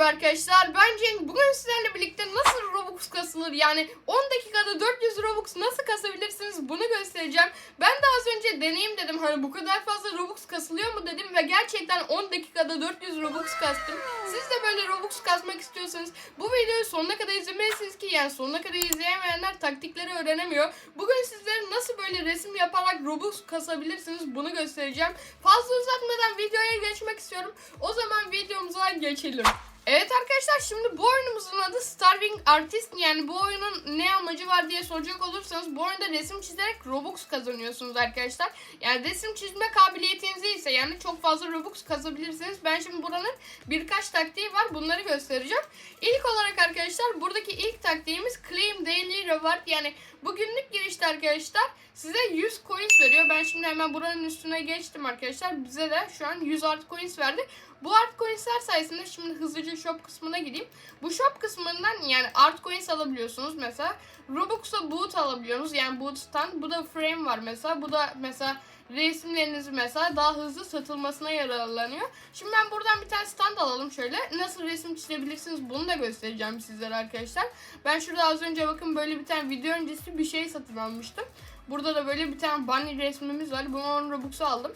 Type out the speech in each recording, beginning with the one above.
merhaba arkadaşlar. Ben Cenk. Bugün sizlerle birlikte nasıl Robux kasılır yani 10 dakikada 400 Robux nasıl kasabilirsiniz bunu göstereceğim. Ben de az önce deneyim dedim hani bu kadar fazla Robux kasılıyor mu dedim ve gerçekten 10 dakikada 400 Robux kastım. Siz de böyle Robux kasmak istiyorsanız bu videoyu sonuna kadar izlemelisiniz ki yani sonuna kadar izleyemeyenler taktikleri öğrenemiyor. Bugün sizlere nasıl böyle resim yaparak Robux kasabilirsiniz bunu göstereceğim. Fazla uzatmadan videoya geçmek istiyorum. O zaman videomuza geçelim. Evet arkadaşlar şimdi bu oyunumuzun adı Starving Artist yani bu oyunun ne amacı var diye soracak olursanız bu oyunda resim çizerek Robux kazanıyorsunuz arkadaşlar. Yani resim çizme kabiliyetiniz ise yani çok fazla Robux kazabilirsiniz. Ben şimdi buranın birkaç taktiği var bunları göstereceğim. İlk olarak arkadaşlar buradaki ilk taktiğimiz Claim Daily Reward yani bu günlük girişte arkadaşlar size 100 coins veriyor. Ben şimdi hemen buranın üstüne geçtim arkadaşlar. Bize de şu an 100 art coins verdi. Bu art coinsler sayesinde şimdi hızlıca shop kısmına gideyim. Bu shop kısmından yani art coins alabiliyorsunuz mesela. Robux'a boot alabiliyorsunuz. Yani boot stand. Bu da frame var mesela. Bu da mesela resimlerinizi mesela daha hızlı satılmasına yararlanıyor. Şimdi ben buradan bir tane stand alalım şöyle. Nasıl resim çizebilirsiniz bunu da göstereceğim sizlere arkadaşlar. Ben şurada az önce bakın böyle bir tane video öncesi bir şey satın almıştım. Burada da böyle bir tane bunny resmimiz var. Bunu 10 Robux'a aldım.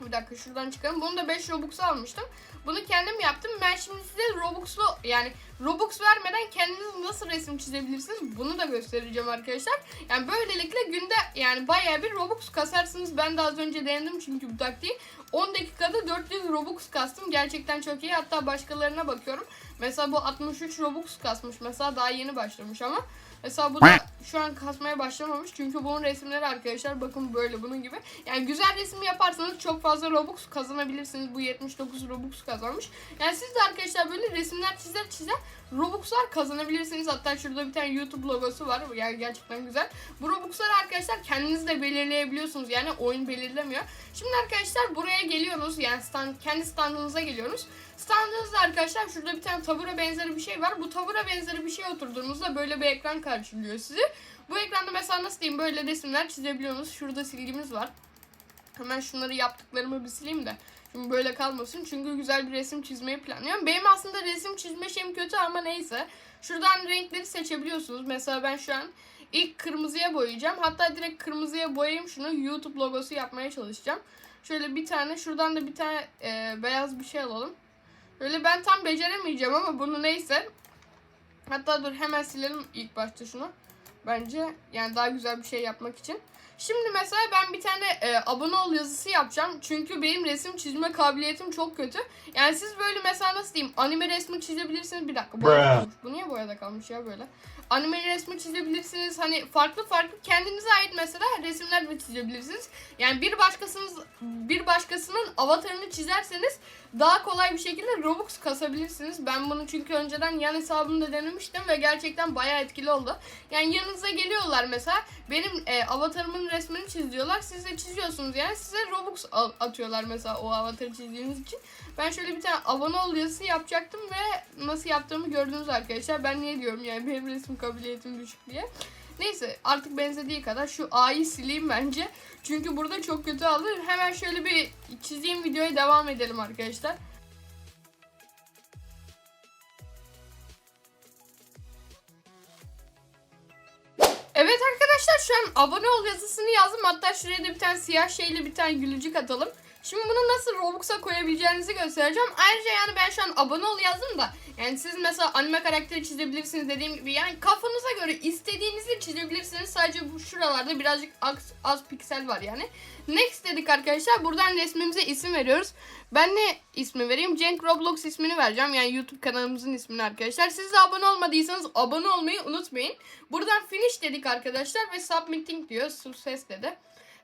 Bir dakika şuradan çıkalım. Bunu da 5 Robux'a almıştım. Bunu kendim yaptım. Ben şimdi size Robux'lu yani Robux vermeden kendiniz nasıl resim çizebilirsiniz bunu da göstereceğim arkadaşlar. Yani böylelikle günde yani bayağı bir Robux kasarsınız. Ben de az önce denedim çünkü bu taktiği. 10 dakikada 400 Robux kastım. Gerçekten çok iyi. Hatta başkalarına bakıyorum. Mesela bu 63 Robux kasmış. Mesela daha yeni başlamış ama. Mesela bu da şu an kasmaya başlamamış. Çünkü bunun resimleri arkadaşlar bakın böyle bunun gibi. Yani güzel resim yaparsanız çok fazla Robux kazanabilirsiniz. Bu 79 Robux kazanmış. Yani siz de arkadaşlar böyle resimler çizer çizer Robux'lar kazanabilirsiniz. Hatta şurada bir tane YouTube logosu var. Yani gerçekten güzel. Bu Robux'ları arkadaşlar kendiniz de belirleyebiliyorsunuz. Yani oyun belirlemiyor. Şimdi arkadaşlar buraya geliyorsunuz. Yani stand, kendi standınıza geliyorsunuz. Standınızda arkadaşlar şurada bir tane tabure benzeri bir şey var. Bu tabure benzeri bir şey oturduğunuzda böyle bir ekran karşılıyor sizi. Bu ekranda mesela nasıl diyeyim böyle resimler çizebiliyorsunuz. Şurada silgimiz var. Hemen şunları yaptıklarımı bir sileyim de. Şimdi böyle kalmasın. Çünkü güzel bir resim çizmeyi planlıyorum. Benim aslında resim çizme şeyim kötü ama neyse. Şuradan renkleri seçebiliyorsunuz. Mesela ben şu an ilk kırmızıya boyayacağım. Hatta direkt kırmızıya boyayayım şunu. YouTube logosu yapmaya çalışacağım. Şöyle bir tane şuradan da bir tane e, beyaz bir şey alalım. Böyle ben tam beceremeyeceğim ama bunu neyse. Hatta dur hemen silelim ilk başta şunu. Bence yani daha güzel bir şey yapmak için. Şimdi mesela ben bir tane e, abone ol yazısı yapacağım. Çünkü benim resim çizme kabiliyetim çok kötü. Yani siz böyle mesela nasıl diyeyim anime resmi çizebilirsiniz. Bir dakika boyada kalmış. Bu niye boyada kalmış ya böyle? Anime resmi çizebilirsiniz. Hani farklı farklı kendinize ait mesela resimler de çizebilirsiniz. Yani bir başkasınız bir başkasının avatarını çizerseniz daha kolay bir şekilde Robux kasabilirsiniz. Ben bunu çünkü önceden yan hesabımda denemiştim ve gerçekten bayağı etkili oldu. Yani yanınıza geliyorlar mesela benim e, avatarımın resmini çiziyorlar. Siz de çiziyorsunuz yani size Robux atıyorlar mesela o avatarı çizdiğiniz için. Ben şöyle bir tane abone ol yazısı yapacaktım ve nasıl yaptığımı gördünüz arkadaşlar. Ben niye diyorum yani benim resim kabiliyetim düşük diye. Neyse artık benzediği kadar şu A'yı sileyim bence. Çünkü burada çok kötü alır. Hemen şöyle bir çizeyim videoya devam edelim arkadaşlar. Evet arkadaşlar şu an abone ol yazısını yazdım. Hatta şuraya da bir tane siyah şeyle bir tane gülücük atalım. Şimdi bunu nasıl Robux'a koyabileceğinizi göstereceğim. Ayrıca yani ben şu an abone ol yazdım da yani siz mesela anime karakteri çizebilirsiniz dediğim gibi yani kafanıza göre istediğinizi çizebilirsiniz. Sadece bu şuralarda birazcık az, az piksel var yani. Next dedik arkadaşlar. Buradan resmimize isim veriyoruz. Ben ne ismi vereyim? Cenk Roblox ismini vereceğim. Yani YouTube kanalımızın ismini arkadaşlar. Siz de abone olmadıysanız abone olmayı unutmayın. Buradan finish dedik arkadaşlar ve submitting diyor. Success dedi.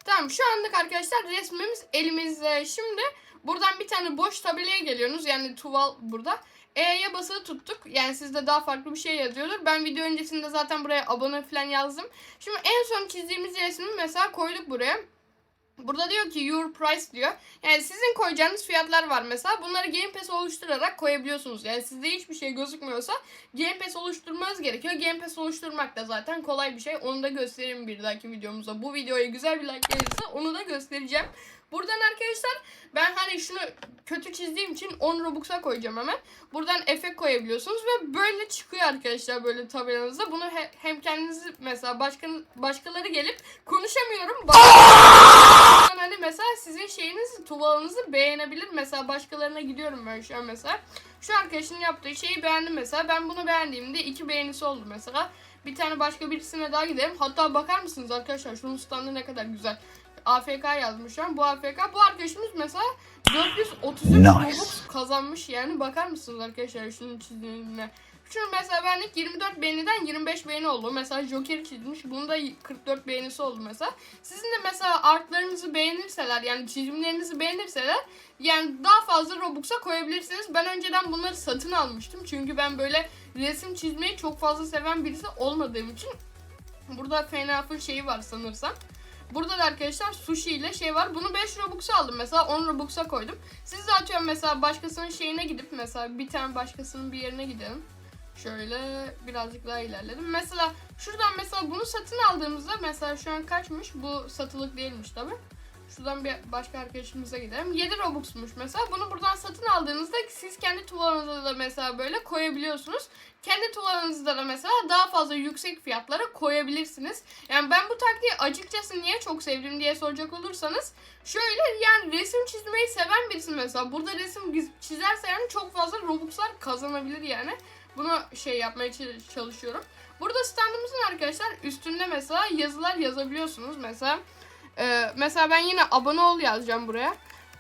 Tamam şu anlık arkadaşlar resmimiz elimizde. Şimdi buradan bir tane boş tabelaya geliyorsunuz. Yani tuval burada. E'ye basılı tuttuk. Yani sizde daha farklı bir şey yazıyordur. Ben video öncesinde zaten buraya abone falan yazdım. Şimdi en son çizdiğimiz resmi mesela koyduk buraya. Burada diyor ki your price diyor. Yani sizin koyacağınız fiyatlar var mesela. Bunları Game Pass oluşturarak koyabiliyorsunuz. Yani sizde hiçbir şey gözükmüyorsa Game Pass oluşturmanız gerekiyor. Game Pass oluşturmak da zaten kolay bir şey. Onu da göstereyim bir dahaki videomuzda. Bu videoya güzel bir like gelirse onu da göstereceğim. Buradan arkadaşlar ben hani şunu kötü çizdiğim için 10 Robux'a koyacağım hemen. Buradan efekt koyabiliyorsunuz ve böyle çıkıyor arkadaşlar böyle tabelanızda. Bunu he- hem kendiniz mesela başka başkaları gelip konuşamıyorum. Hani mesela sizin şeyiniz tuvalınızı beğenebilir. Mesela başkalarına gidiyorum ben şu an mesela. Şu arkadaşın yaptığı şeyi beğendim mesela. Ben bunu beğendiğimde iki beğenisi oldu mesela. Bir tane başka birisine daha gidelim. Hatta bakar mısınız arkadaşlar şunun standı ne kadar güzel. AFK yazmış şu an. Bu AFK. Bu arkadaşımız mesela 433 Nice. Robux kazanmış yani. Bakar mısınız arkadaşlar şunun çizdiğine. Şunu mesela benlik 24 beğeniden 25 beğeni oldu. Mesela Joker çizmiş. Bunda 44 beğenisi oldu mesela. Sizin de mesela artlarınızı beğenirseler yani çizimlerinizi beğenirseler yani daha fazla Robux'a koyabilirsiniz. Ben önceden bunları satın almıştım. Çünkü ben böyle resim çizmeyi çok fazla seven birisi olmadığım için. Burada FNAF'ın şeyi var sanırsam. Burada da arkadaşlar sushi ile şey var. Bunu 5 Robux'a aldım mesela 10 Robux'a koydum. Siz de atıyorum mesela başkasının şeyine gidip mesela bir tane başkasının bir yerine gidelim. Şöyle birazcık daha ilerledim. Mesela şuradan mesela bunu satın aldığımızda mesela şu an kaçmış? Bu satılık değilmiş tabi. Şuradan bir başka arkadaşımıza gidelim. 7 Robux'muş mesela. Bunu buradan satın aldığınızda siz kendi tuvalanıza da mesela böyle koyabiliyorsunuz. Kendi tuvalanızda da mesela daha fazla yüksek fiyatlara koyabilirsiniz. Yani ben bu taktiği açıkçası niye çok sevdim diye soracak olursanız şöyle yani resim çizmeyi seven birisi mesela burada resim çizerse yani çok fazla Robux'lar kazanabilir yani. Bunu şey yapmaya çalışıyorum. Burada standımızın arkadaşlar üstünde mesela yazılar yazabiliyorsunuz. Mesela e, mesela ben yine abone ol yazacağım buraya.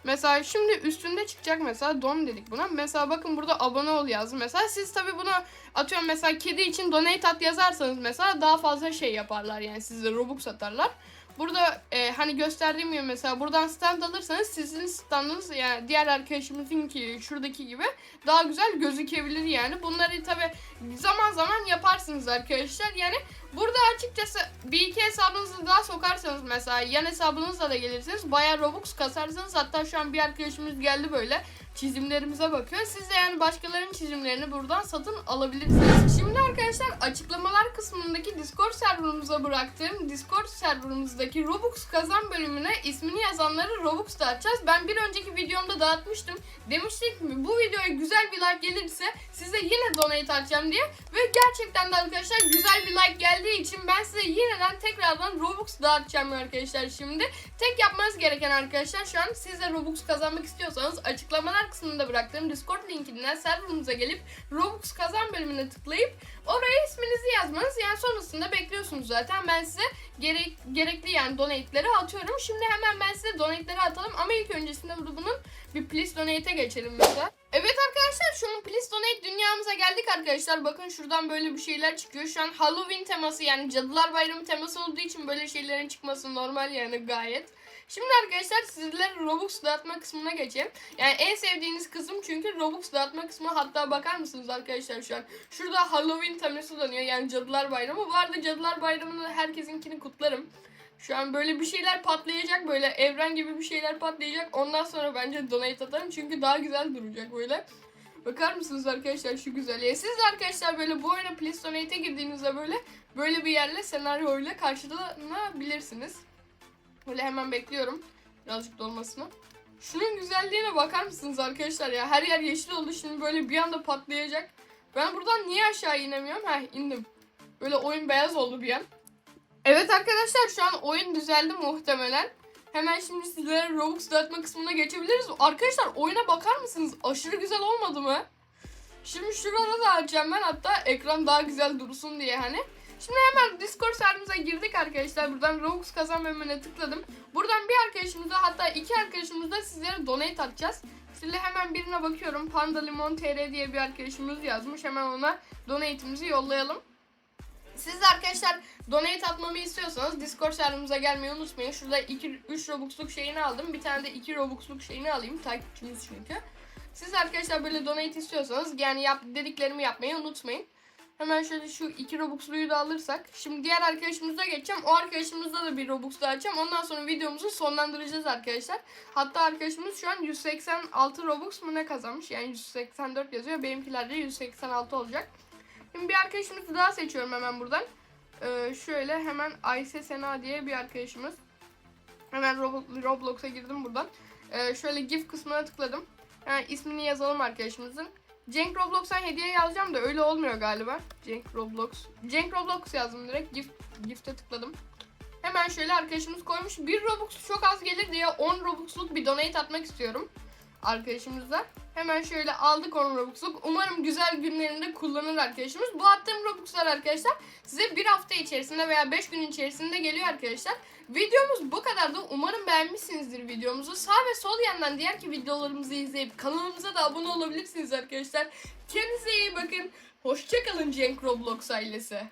Mesela şimdi üstünde çıkacak mesela don dedik buna. Mesela bakın burada abone ol yazdım. Mesela siz tabi bunu atıyorum mesela kedi için donate at yazarsanız mesela daha fazla şey yaparlar yani size Robux atarlar. Burada e, hani gösterdiğim gibi mesela buradan stand alırsanız sizin standınız yani diğer arkadaşımızınki şuradaki gibi daha güzel gözükebilir yani. Bunları tabi zaman zaman yaparsınız arkadaşlar. Yani burada açıkçası bir iki hesabınızı daha sokarsanız mesela yan hesabınızla da gelirsiniz. Bayağı Robux kasarsınız. Hatta şu an bir arkadaşımız geldi böyle çizimlerimize bakıyor. Siz de yani başkalarının çizimlerini buradan satın alabilirsiniz. Şimdi arkadaşlar açıklamalar kısmındaki Discord serverımıza bıraktığım Discord serverımızdaki Robux kazan bölümüne ismini yazanları Robux dağıtacağız. Ben bir önceki videomda dağıtmıştım. Demiştik mi bu videoya güzel bir like gelirse size yine donate atacağım diye. Ve gerçekten de arkadaşlar güzel bir like geldiği için ben size yeniden tekrardan Robux dağıtacağım arkadaşlar şimdi. Tek yapmanız gereken arkadaşlar şu an siz de Robux kazanmak istiyorsanız açıklamalar kısmında bıraktığım Discord linkinden serverımıza gelip Robux kazan bölümüne tıklayıp oraya isminizi yazmanız yani sonrasında bekliyorsunuz zaten ben size gerek, gerekli yani donate'leri atıyorum. Şimdi hemen ben size donate'leri atalım ama ilk öncesinde burada bunun bir please donate'e geçelim mesela. Evet arkadaşlar şu an please donate dünyamıza geldik arkadaşlar. Bakın şuradan böyle bir şeyler çıkıyor. Şu an Halloween teması yani Cadılar Bayramı teması olduğu için böyle şeylerin çıkması normal yani gayet. Şimdi arkadaşlar sizlere Robux dağıtma kısmına geçeyim. Yani en sevdiğiniz kısım çünkü Robux dağıtma kısmı. Hatta bakar mısınız arkadaşlar şu an? Şurada Halloween teması dönüyor yani Cadılar Bayramı. Bu arada Cadılar Bayramı'nı herkesinkini kutlarım. Şu an böyle bir şeyler patlayacak böyle evren gibi bir şeyler patlayacak. Ondan sonra bence donate atarım çünkü daha güzel duracak böyle. Bakar mısınız arkadaşlar şu güzelliğe? Siz de arkadaşlar böyle bu oyuna Please Donate'e girdiğinizde böyle böyle bir yerle senaryo ile karşılanabilirsiniz. Böyle hemen bekliyorum birazcık dolmasını. Şunun güzelliğine bakar mısınız arkadaşlar ya? Her yer yeşil oldu şimdi böyle bir anda patlayacak. Ben buradan niye aşağı inemiyorum? Heh indim. Böyle oyun beyaz oldu bir an. Evet arkadaşlar şu an oyun düzeldi muhtemelen. Hemen şimdi sizlere Robux dağıtma kısmına geçebiliriz. Arkadaşlar oyuna bakar mısınız? Aşırı güzel olmadı mı? Şimdi şurada da açacağım ben hatta ekran daha güzel dursun diye hani. Şimdi hemen Discord serverimize girdik arkadaşlar. Buradan Robux kazan bölümüne tıkladım. Buradan bir arkadaşımıza hatta iki arkadaşımıza sizlere donate atacağız. Şimdi hemen birine bakıyorum. Panda Limon TR diye bir arkadaşımız yazmış. Hemen ona donate'imizi yollayalım. Siz de arkadaşlar donate atmamı istiyorsanız Discord serverimize gelmeyi unutmayın. Şurada 2 3 Robux'luk şeyini aldım. Bir tane de 2 Robux'luk şeyini alayım. Takipçimiz çünkü. Siz arkadaşlar böyle donate istiyorsanız yani yap, dediklerimi yapmayı unutmayın. Hemen şöyle şu 2 Robux'luyu da alırsak. Şimdi diğer arkadaşımıza geçeceğim. O arkadaşımızda da bir Robux daha açacağım. Ondan sonra videomuzu sonlandıracağız arkadaşlar. Hatta arkadaşımız şu an 186 Robux mu ne kazanmış? Yani 184 yazıyor. Benimkiler de 186 olacak. Şimdi bir arkadaşımızı daha seçiyorum hemen buradan. Ee, şöyle hemen Ayse Sena diye bir arkadaşımız. Hemen Rob- Roblox'a girdim buradan. Ee, şöyle GIF kısmına tıkladım. Hemen ismini yazalım arkadaşımızın. Cenk Roblox'tan hediye yazacağım da öyle olmuyor galiba. Cenk Roblox. Cenk Roblox yazdım direkt. GIF, GIF'te tıkladım. Hemen şöyle arkadaşımız koymuş. 1 Robux çok az gelir diye 10 Robux'luk bir donate atmak istiyorum. Arkadaşımıza. Hemen şöyle aldık 10 Robux'luk. Umarım güzel günlerinde kullanır arkadaşımız. Bu attığım Robux'lar arkadaşlar size bir hafta içerisinde veya 5 gün içerisinde geliyor arkadaşlar. Videomuz bu kadardı. Umarım beğenmişsinizdir videomuzu. Sağ ve sol yandan diğer ki videolarımızı izleyip kanalımıza da abone olabilirsiniz arkadaşlar. Kendinize iyi bakın. Hoşçakalın Cenk Roblox ailesi.